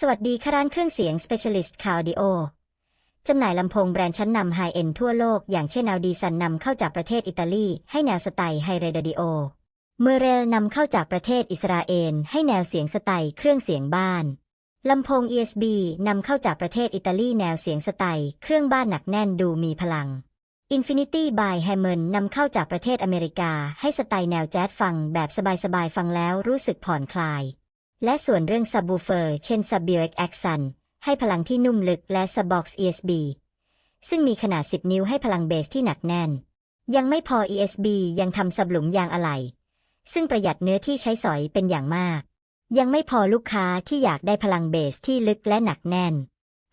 สวัสดีค่ะร้านเครื่องเสียง Specialist c a u d i o จำหน่ายลำโพงแบรนด์ชั้นนำไฮเอ็นทั่วโลก อย่างเช่น Audi Sun นำเข้าจากประเทศอิตาลี ให้แนวสไตล์ไฮเรด i ดิโอ เมเรลนำเข้าจากประเทศอิสราเอลให้แนวเสียงสไตล์เครื่องเสียงบ้านลำโพง ESB นำเข้าจากประเทศอิตาลีแนวเสียงสไตล์เครื่องบ้านหนักแน่นดูมีพลัง Infinity by Hammond นำเข้าจากประเทศอเมริกา ให้สไตล์แนวแจ๊สฟังแบบสบายๆฟังแล้วรู้สึกผ่อนคลาย และส่วนเรื่อง Subwoofer เช่น Subbuic Accent ให้พลังที่นุ่มลึกและ Subbox ESB ซึ่งมีขนาด 10 นิ้วให้พลังเบสที่หนักแน่น ยังไม่พอ ESB ยังทำสับหลุมยางอะไหล่ซึ่งประหยัดเนื้อที่ใช้สอยเป็นอย่างมาก ยังไม่พอลูกค้าที่อยากได้พลังเบสที่ลึกและหนักแน่น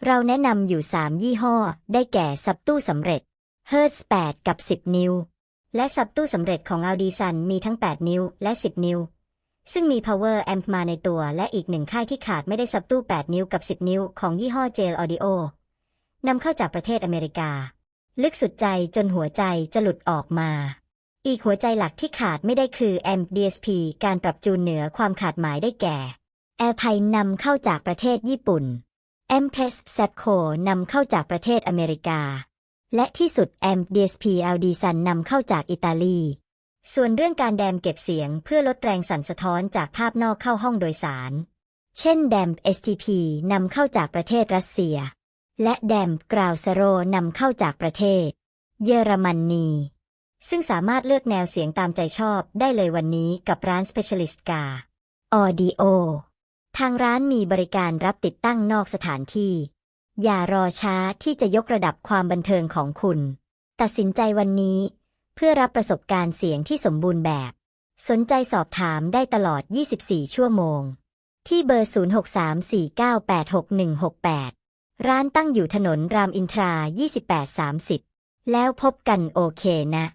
เราแนะนำอยู่ 3 ยี่ห้อ ได้แก่ซับตู้สำเร็จ Hertz 8 กับ 10 นิ้ว และซับตู้สำเร็จของ Audi Sun มีทั้ง 8 นิ้วและ 10 นิ้ว ซึ่งมี power amp มาในตัว และอีกหนึ่งค่ายที่ขาดไม่ได้ซับตู้ 8 นิ้วกับ 10 นิ้วของยี่ห้อ Jail Audio นำเข้าจากประเทศอเมริกา ลึกสุดใจจนหัวใจจะหลุดออกมา อีกหัวใจหลักที่ขาดไม่ได้คือ amp DSP การปรับจูนเหนือความขาดหมายได้แก่ Alpine นำเข้าจากประเทศญี่ปุ่น a m p e s s e p c o นำเข้าจากประเทศอเมริกา และที่สุด amp DSP LD Sun นำเข้าจากอิตาลี ส่วนเรื่องการแดมเก็บเสียงเพื่อลดแรงสั่นสะท้อนจากภาพนอกเข้าห้องโดยสาร เช่นแดม STP นำเข้าจากประเทศรัสเซีย และแดมกราวเซโรนำเข้าจากประเทศ เยอรมนนี ซึ่งสามารถเลือกแนวเสียงตามใจชอบได้เลยวันนี้กับร้าน Specialist กา Audio ทางร้านมีบริการรับติดตั้งนอกสถานที่ อย่ารอช้าที่จะยกระดับความบันเทิงของคุณ ตัดสินใจวันนี้ เพื่อรับประสบการณ์เสียงที่สมบูรณ์แบบ สนใจสอบถามได้ตลอด 24 ชั่วโมง ที่เบอร์ 0634986168 ร้านตั้งอยู่ถนนรามอินทรา 2830 แล้วพบกันโอเคนะ